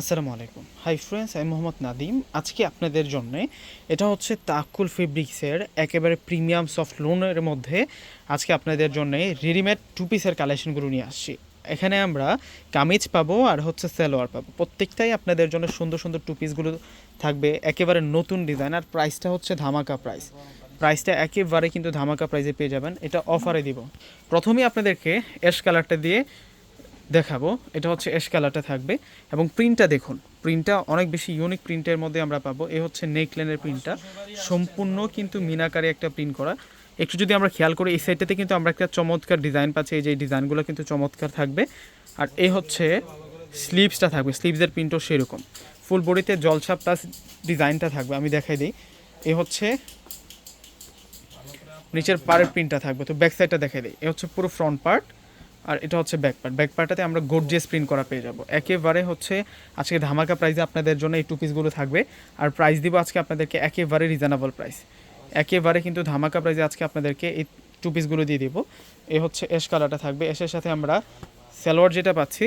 আসসালামু আলাইকুম। Hi friends আমি মোহাম্মদ নাদিম। আজকে আপনাদের জন্য এটা হচ্ছে তাকুল ফেব্রিক্সের একেবারে প্রিমিয়াম সফট লোনের মধ্যে আজকে আপনাদের জন্য রেডিমেড টু পিসের কালেকশনগুলো নিয়ে আসছি। এখানে আমরা কামিজ পাবো আর হচ্ছে সালোয়ার পাবো। প্রত্যেকটাই আপনাদের জন্য সুন্দর সুন্দর টু পিসগুলো থাকবে, একেবারে নতুন ডিজাইন আর প্রাইসটা হচ্ছে ধামাকা প্রাইস প্রাইসটা একেবারে কিন্তু ধামাকা প্রাইসে পেয়ে যাবেন। এটা অফারে দিব। প্রথমেই আপনাদেরকে অ্যাশ কালারটা দিয়ে দেখাবো। এটা হচ্ছে এস কালারটা থাকবে। এবং প্রিন্টটা দেখুন। প্রিন্টটা অনেক বেশি ইউনিক প্রিন্টের মধ্যে আমরা পাবো। এ হচ্ছে নেকলেনের প্রিন্টটা সম্পূর্ণ কিন্তু মিনাকারে একটা প্রিন্ট করা। একটু যদি আমরা খেয়াল করি, এই সাইডটাতে কিন্তু আমরা একটা চমৎকার ডিজাইন পাচ্ছি। এই যে ডিজাইনগুলো কিন্তু চমৎকার থাকবে। আর এ হচ্ছে স্লিভসটা থাকবে। স্লিভসের প্রিন্টও সেরকম। ফুল বডিতে জলছা প্লাস ডিজাইনটা থাকবে। আমি দেখাই দিই। এ হচ্ছে নিচের পাড়ের প্রিন্টটা থাকবে। তো ব্যাক সাইডটা দেখাই দিই। এ হচ্ছে পুরো ফ্রন্ট পার্ট আর এটা হচ্ছে ব্যাক পার্ট ব্যাক পার্টটাতে আমরা গোর্জিয়াস প্রিন্ট করা পেয়ে যাব। একেবারে হচ্ছে আজকে ধামাকা প্রাইসে আপনাদের জন্য এই টু পিসগুলো থাকবে। আর প্রাইস দিব আজকে আপনাদেরকে একেবারে রিজনেবল প্রাইস একেবারে কিন্তু ধামাকা প্রাইসে আজকে আপনাদেরকে এই টু পিসগুলো দিয়ে দিব। এ হচ্ছে এস কালারটা থাকবে। এসের সাথে আমরা সালোয়ার যেটা পাচ্ছি,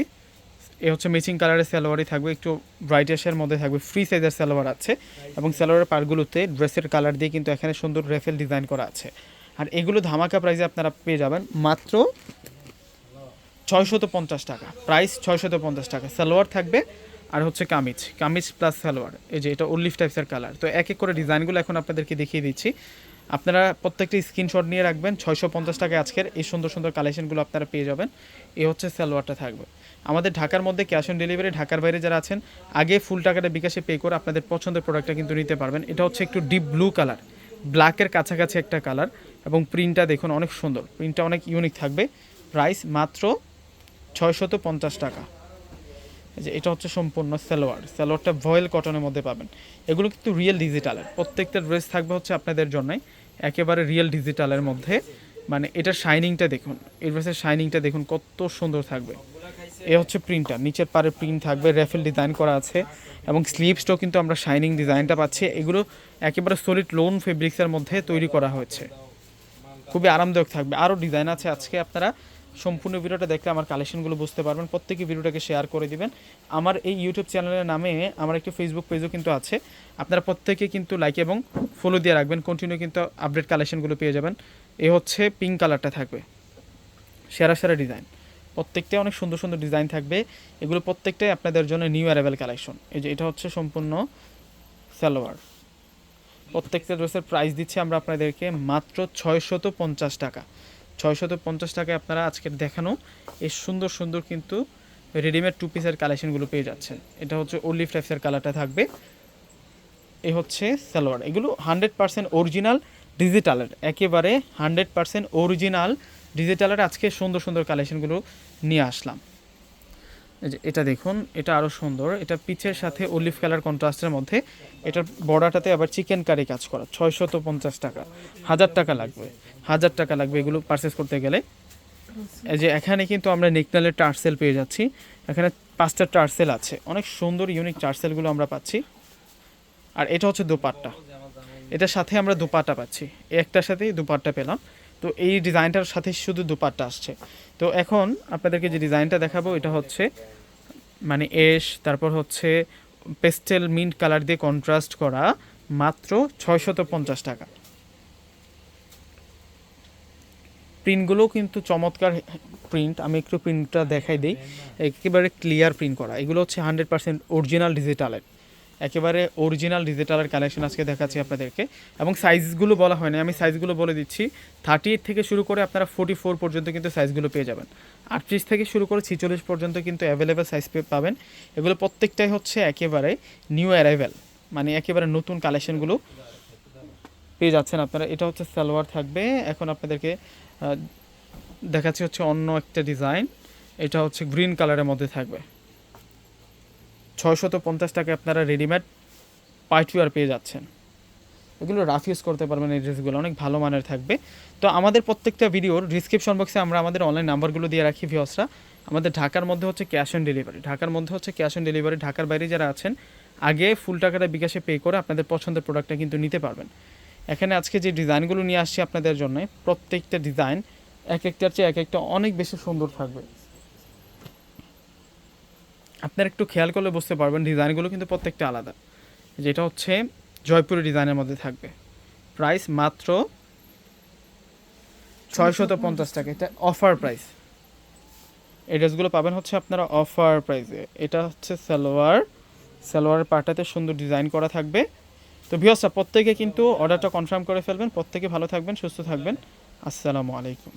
এ হচ্ছে ম্যাচিং কালারের সালোয়ারই থাকবে। একটু ব্রাইট এসের মধ্যে থাকবে। ফ্রি সাইজের সালোয়ার আছে। এবং সালোয়ারের পার্টগুলোতে ড্রেসের কালার দিয়ে কিন্তু এখানে সুন্দর রেফেল ডিজাইন করা আছে। আর এগুলো ধামাকা প্রাইসে আপনারা পেয়ে যাবেন। মাত্র ছয়শত পঞ্চাশ টাকা। প্রাইস ছয়শত পঞ্চাশ টাকা। সালোয়ার থাকবে আর হচ্ছে কামিজ। কামিজ প্লাস সালোয়ার। এই যে এটা উল্লিফ টাইপসের কালার তো এক এক করে ডিজাইনগুলো এখন আপনাদেরকে দেখিয়ে দিচ্ছি। আপনারা প্রত্যেকটি স্ক্রিনশট নিয়ে রাখবেন। ছয়শো পঞ্চাশ টাকায় আজকের এই সুন্দর সুন্দর কালেকশনগুলো আপনারা পেয়ে যাবেন। এ হচ্ছে সালোয়ারটা থাকবে। আমাদের ঢাকার মধ্যে ক্যাশ অন ডেলিভারি ঢাকার বাইরে যারা আছেন, আগে ফুল টাকাটা বিকাশে পে করে আপনাদের পছন্দের প্রোডাক্টটা কিন্তু নিতে পারবেন। এটা হচ্ছে একটু ডিপ ব্লু কালার ব্ল্যাকের কাছাকাছি একটা কালার এবং প্রিন্টটা দেখুন অনেক সুন্দর। প্রিন্টটা অনেক ইউনিক থাকবে। প্রাইস মাত্র ছয়শত পঞ্চাশ টাকা। যে এটা হচ্ছে সম্পূর্ণ সালোয়ার। সালোয়ারটা ভয়েল কটনের মধ্যে পাবেন। এগুলো কিন্তু রিয়েল ডিজিটালের প্রত্যেকটা ড্রেস থাকবে হচ্ছে আপনাদের জন্যই। একেবারে রিয়েল ডিজিটালের মধ্যে। মানে এটার শাইনিংটা দেখুন। এই ড্রেসের শাইনিংটা দেখুন কত সুন্দর থাকবে। এ হচ্ছে প্রিন্টটা নিচের পারে প্রিন্ট থাকবে রেফেল ডিজাইন করা আছে। এবং স্লিভসটাও কিন্তু আমরা শাইনিং ডিজাইনটা পাচ্ছি। এগুলো একেবারে সলিড লোন ফেব্রিক্সের মধ্যে তৈরি করা হয়েছে। খুবই আরামদায়ক থাকবে। আরও ডিজাইন আছে আজকে আপনারা। সম্পূর্ণ ভিডিওটা দেখলে আমার কালেকশনগুলো বুঝতে পারবেন। প্রত্যেকে ভিডিওটাকে শেয়ার করে দিবেন। আমার এই ইউটিউব চ্যানেলের নামে আমার একটি ফেসবুক পেজও কিন্তু আছে। আপনারা প্রত্যেকে কিন্তু লাইক এবং ফলো দিয়ে রাখবেন। কন্টিনিউ কিন্তু আপডেট কালেকশনগুলো পেয়ে যাবেন। এ হচ্ছে পিঙ্ক কালারটা থাকবে। সেরা সেরা ডিজাইন প্রত্যেকটাই অনেক সুন্দর সুন্দর ডিজাইন থাকবে। এগুলো প্রত্যেকটাই আপনাদের জন্য নিউ অ্যারাইভেল কালেকশন এই যে, এটা হচ্ছে সম্পূর্ণ সালোয়ার। প্রত্যেকটা ড্রেসের প্রাইস দিচ্ছি আমরা আপনাদেরকে মাত্র ছয়শত পঞ্চাশ টাকা। ছয়শত পঞ্চাশ টাকায় আপনারা আজকের দেখানো এই সুন্দর সুন্দর কিন্তু রেডিমেড টু পিসের কালেকশনগুলো পেয়ে যাচ্ছেন। এটা হচ্ছে ওলি টাইপসের কালারটা থাকবে। এ হচ্ছে সালোয়ার। এগুলো হান্ড্রেড পার্সেন্ট অরিজিনাল ডিজিটালের একেবারে হান্ড্রেড পার্সেন্ট অরিজিনাল ডিজিটালের আজকে সুন্দর সুন্দর কালেকশনগুলো নিয়ে আসলাম। এটা দেখুন, এটা আরও সুন্দর। এটা পিচের সাথে অলিভ কালার কন্ট্রাস্টের মধ্যে। এটার বর্ডারটাতে আবার চিকেন কারি কাজ করা। ছয়শত পঞ্চাশ টাকা। হাজার টাকা লাগবে। হাজার টাকা লাগবে এগুলো পারচেস করতে গেলে। যে এখানে কিন্তু আমরা নেকনালের টার্সেল পেয়ে যাচ্ছি। এখানে পাঁচটা টার্সেল আছে। অনেক সুন্দর ইউনিক টার্সেলগুলো আমরা পাচ্ছি। আর এটা হচ্ছে দুপাট্টা। এটার সাথে আমরা দুপাট্টা পাচ্ছি। একটার সাথেই দুপাট্টা পেলাম। তো এই ডিজাইনটার সাথে শুধু দুপাট্টা আসছে। তো এখন আপনাদেরকে যে ডিজাইনটা দেখাবো, এটা হচ্ছে মানে এস, তারপর হচ্ছে পেস্টেল মিন্ট কালার দিয়ে কন্ট্রাস্ট করা মাত্র ছয়শত পঞ্চাশ টাকা। প্রিন্টগুলো কিন্তু চমৎকার প্রিন্ট, আমি একটু প্রিন্টটা দেখাই দিই। একেবারে ক্লিয়ার প্রিন্ট করা। এগুলো হচ্ছে হান্ড্রেড পার্সেন্ট অরিজিনাল ডিজিটালের একেবারে অরিজিনাল ডিজিটালের কালেকশন আজকে দেখাচ্ছি আপনাদেরকে। এবং সাইজগুলো বলা হয় না আমি সাইজগুলো বলে দিচ্ছি। থার্টি থেকে শুরু করে আপনারা ফোর্টি ফোর পর্যন্ত কিন্তু সাইজগুলো পেয়ে যাবেন। আটত্রিশ থেকে শুরু করে ছিচল্লিশ পর্যন্ত কিন্তু অ্যাভেলেবেল সাইজ পাবেন। এগুলো প্রত্যেকটাই হচ্ছে একেবারে নিউ অ্যারাইভেল মানে একেবারে নতুন কালেকশনগুলো পেয়ে যাচ্ছেন আপনারা। এটা হচ্ছে সালোয়ার থাকবে। এখন আপনাদেরকে দেখাচ্ছি হচ্ছে অন্য একটা ডিজাইন এটা হচ্ছে গ্রিন কালারের মধ্যে থাকবে। ছয়শত পঞ্চাশ টাকায় আপনারা রেডিমেড পাইটুয়ার পেয়ে যাচ্ছেন। এগুলো রাফ ইউজ করতে পারবেন এই ড্রেসগুলো অনেক ভালো মানের থাকবে। তো আমাদের প্রত্যেকটা ভিডিওর ডিসক্রিপশন বক্সে আমরা আমাদের অনলাইন নাম্বারগুলো দিয়ে রাখি ভিওসরা আমাদের ঢাকার মধ্যে হচ্ছে ক্যাশ অন ডেলিভারি ঢাকার মধ্যে হচ্ছে ক্যাশ অন ডেলিভারি ঢাকার বাইরে যারা আছেন, আগে ফুল টাকাটা বিকাশে পে করে আপনাদের পছন্দের প্রোডাক্টটা কিন্তু নিতে পারবেন। এখানে আজকে যে ডিজাইনগুলো নিয়ে আসছি আপনাদের জন্য, প্রত্যেকটা ডিজাইন এক একটার চেয়ে এক একটা অনেক বেশি সুন্দর থাকবে। আপনারা একটু খেয়াল করলে বুঝতে পারবেন, ডিজাইনগুলো কিন্তু প্রত্যেকটা আলাদা। যেটা হচ্ছে জয়পুরি ডিজাইনের মধ্যে থাকবে। প্রাইস মাত্র ছয়শত পঞ্চাশ টাকা। এটা অফার প্রাইস। এই ড্রেসগুলো পাবেন হচ্ছে আপনারা অফার প্রাইসে। এটা হচ্ছে সালোয়ার। সালোয়ারের পাটাতে সুন্দর ডিজাইন করা থাকবে। তো ভিওসা প্রত্যেকে কিন্তু অর্ডারটা কনফার্ম করে ফেলবেন। প্রত্যেকে ভালো থাকবেন, সুস্থ থাকবেন। আসসালামু আলাইকুম।